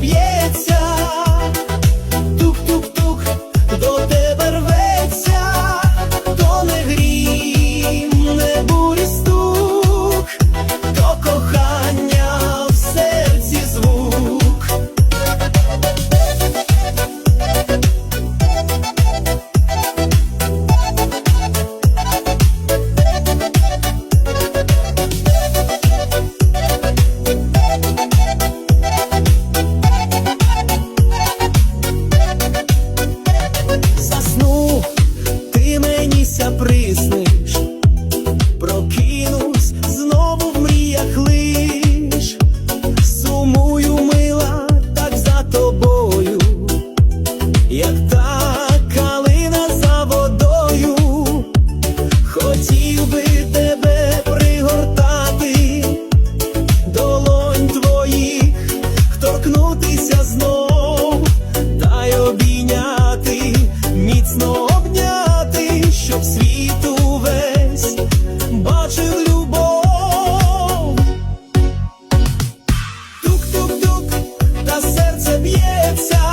б'ється. б'ється.